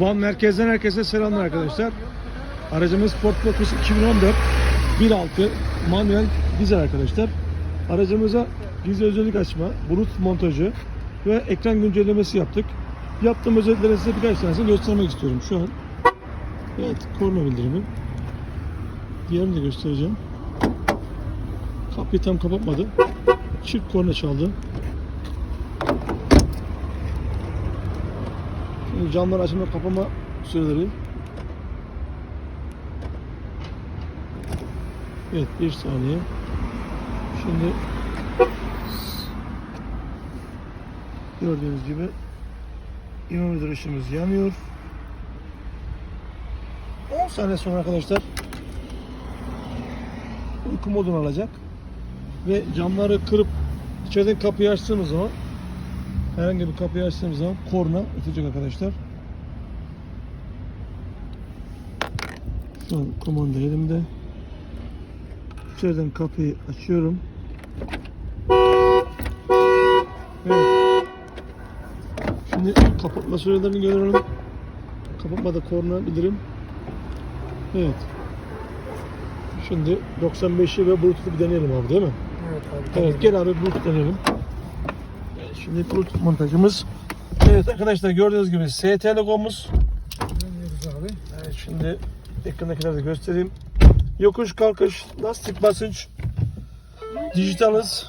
Van merkezden herkese selamlar arkadaşlar. Aracımız Ford Focus 2014 1.6 manuel dizel arkadaşlar. Aracımıza gizli özellik açma, bulut montajı ve ekran güncellemesi yaptık. Yaptığım özellikleri size birkaç tanesini göstermek istiyorum şu an. Evet, korna bildirimi. Diğerini de göstereceğim. Kapıyı tam kapatmadı. Çift korna çaldı. Şimdi camlar açma kapama süreleri. Evet bir saniye. Şimdi gördüğünüz gibi inometre ışığımız yanıyor. 10 saniye sonra arkadaşlar uyku modunu alacak ve camları kırıp içeriden kapıyı açtığımız zaman herhangi bir kapıyı açtığımız zaman korna ötecek arkadaşlar. Şu an kumanda elimde. İçeriden kapıyı açıyorum. Evet. Şimdi kapatma sürelerini görelim. Kapatmada korna bilirim. Evet. Şimdi 95'i ve Bluetooth'u bir deneyelim abi değil mi? Evet abi. Evet gel abi Bluetooth deneyelim. Evet, Şimdi Bluetooth montajımız. Evet arkadaşlar gördüğünüz gibi ST logomuz. Evet, şimdi ekrandakileri de göstereyim. Yokuş kalkış, lastik basınç, dijitaliz.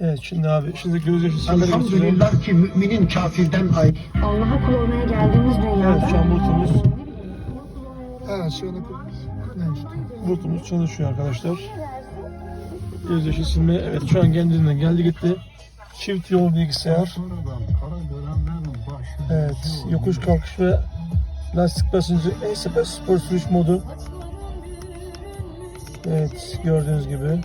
Evet şimdi abi şimdi gözyaşı silmeleri gösteriyorum. Elhamdülillah ki müminin kafirden ayrı. Allah'a kul olmaya geldiğimiz Evet dünyada şu an Ha şunu koy. Neymiş? Bluetooth'umuz çalışıyor arkadaşlar. Gözyaşı silme evet şu an kendinden geldi gitti. Çift yol bilgisayar. Evet yokuş kalkış ve lastik basıncı ESP spor sürüş modu. Evet gördüğünüz gibi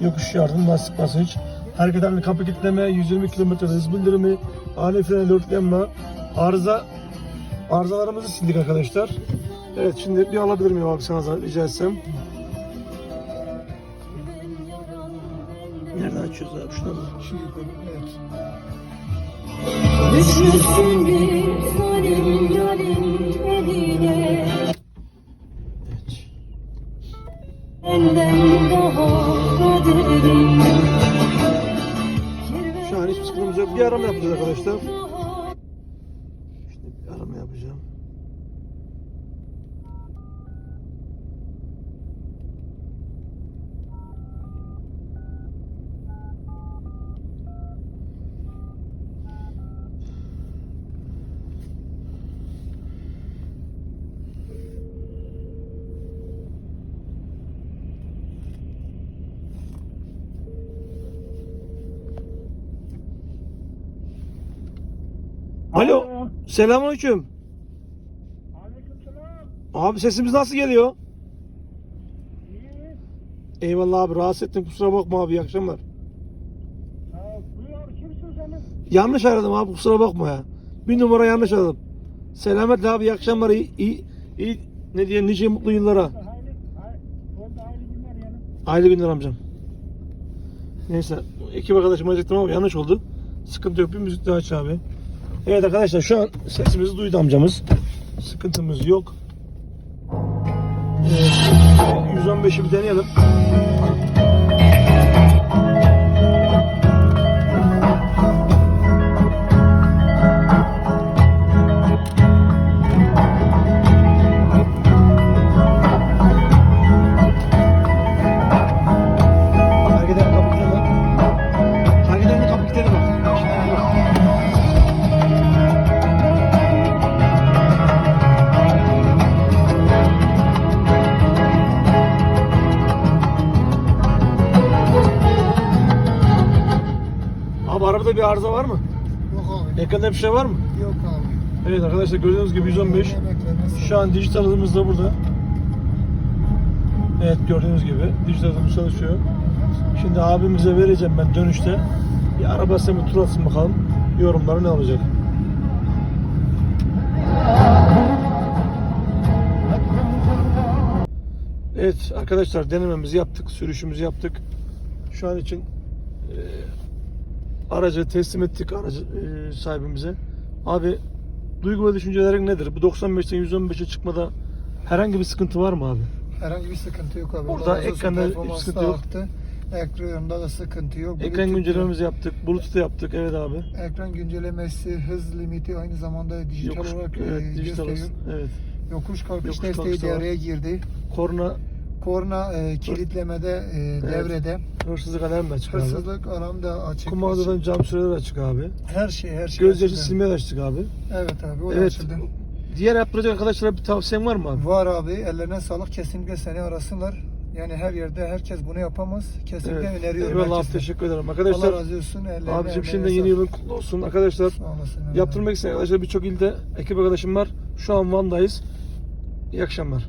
yokuş yardım lastik basınç. Hareket halinde kapı kilitleme, 120 km hız bildirimi, ani freni dörtlenme, arıza arızalarımızı sildik arkadaşlar. Evet şimdi bir alabilir miyim abi sana rica etsem. Nereden açıyoruz abi şunu? Şimdi koy. Evet. Düşmüşsün bir zalim yarim eline. Benden daha kaderim Şu an hiçbir sıkıntımız yok. Bir arama yapacağız arkadaşlar. İşte bir arama yapacağım. Alo. Selamünaleyküm. Abi sesimiz nasıl geliyor? Eyvallah abi rahatsız ettim kusura bakma abi iyi akşamlar. Yanlış aradım abi kusura bakma ya. Bir numara yanlış aradım. Selametle abi iyi akşamlar iyi, iyi, iyi ne diye nice mutlu yıllara. Hayırlı günler amcam. Neyse ekip arkadaşım arayacaktım ama yanlış oldu. Sıkıntı yok bir müzik daha aç abi. Evet arkadaşlar şu an sesimizi duydu amcamız. Sıkıntımız yok. Evet, 115'i bir deneyelim. Abi arabada bir arıza var mı? Yok abi. Ekranda bir şey var mı? Yok abi. Evet arkadaşlar gördüğünüz gibi 115. Yemekleriniz- Şu an dijital hızımız da burada. Evet gördüğünüz gibi dijital hızımız çalışıyor. Şimdi abimize vereceğim ben dönüşte. Bir arabasına bir tur atsın bakalım. Yorumları ne olacak? Evet arkadaşlar denememizi yaptık, sürüşümüzü yaptık. Şu an için e, aracı teslim ettik aracı e, sahibimize. Abi duygu ve düşüncelerin nedir? Bu 95'ten 115'e çıkmada herhangi bir sıkıntı var mı abi? Herhangi bir sıkıntı yok abi. Burada ekranda hiçbir sıkıntı yok. arttı. Ekranında da sıkıntı yok. Ekran Bluetooth- güncellememizi yaptık, Bluetooth'u yaptık. Evet abi. Ekran güncellemesi, hız limiti aynı zamanda dijital Yokuş, olarak evet, e, dijital gösteriyor. Evet. Yokuş kalkış desteği devreye girdi. Korna Korna e, kilitlemede e, devrede. hırsızlık alarmı da açık abi. Hırsızlık alarm da açık. Kumandadan cam süreleri açık abi. her şey her şey. Göz yaşı açıldı. silmeyi açtık abi. Evet abi o da Evet. açıldı. Diğer yaptıracak arkadaşlara bir tavsiyen var mı abi? Var abi ellerine sağlık kesinlikle seni arasınlar. Yani her yerde herkes bunu yapamaz. Kesinlikle öneriyorum Eyvallah abi herkese. teşekkür ederim. Allah Arkadaşlar razı olsun. Ellerine, abicim emeğine şimdi yeni sağlık. yılın kutlu olsun. Arkadaşlar Sağ olasın. yaptırmak isteyen arkadaşlar birçok ilde ekip arkadaşım var. Şu an Van'dayız. İyi akşamlar.